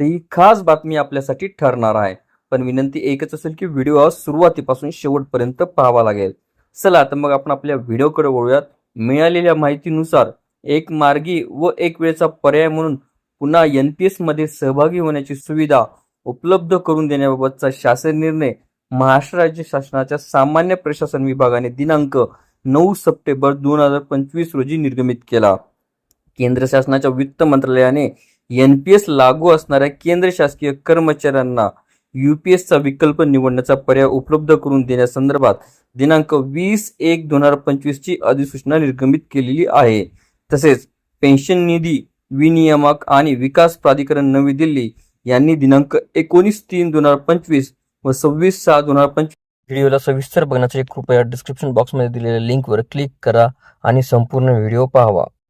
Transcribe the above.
तर ही खास बातमी आपल्यासाठी ठरणार आहे. पण विनंती एकच असेल की व्हिडिओ सुरुवातीपासून शेवटपर्यंत पाहावा लागेल. चला तर मग आपण आपल्या व्हिडिओकडे वळूयात. मिळालेल्या माहितीनुसार एक मार्गी व एक वेळचा पर्याय म्हणून पुन्हा एन पी एसमध्ये सहभागी होण्याची सुविधा उपलब्ध करून देण्याबाबतचा शासन निर्णय महाराष्ट्र राज्य शासनाच्या सामान्य प्रशासन विभागाने दिनांक नऊ सप्टेंबर दोन हजार पंचवीस रोजी निर्गमित केला. केंद्र शासनाच्या वित्त मंत्रालयाने एन पी एस लागू असणाऱ्या केंद्र शासकीय कर्मचाऱ्यांना एसचा विकल्प निवडण्याचा पर्याय उपलब्ध करून देण्यासंदर्भात दिनांक वीस एक दोन हजार पंचवीसची अधिसूचना निर्गमित केलेली आहे. तसेच पेन्शन निधी विनियामक आणि विकास प्राधिकरण नवी दिल्ली यांनी दिनांक एकोणीस तीन दोन हजार पंचवीस व सव्वीस सहा दोन हजार पंचवीस व्हिडिओला सविस्तर बघण्यासाठी कृपया डिस्क्रिप्शन बॉक्समध्ये दिलेल्या लिंकवर क्लिक करा आणि संपूर्ण व्हिडिओ पाहावा.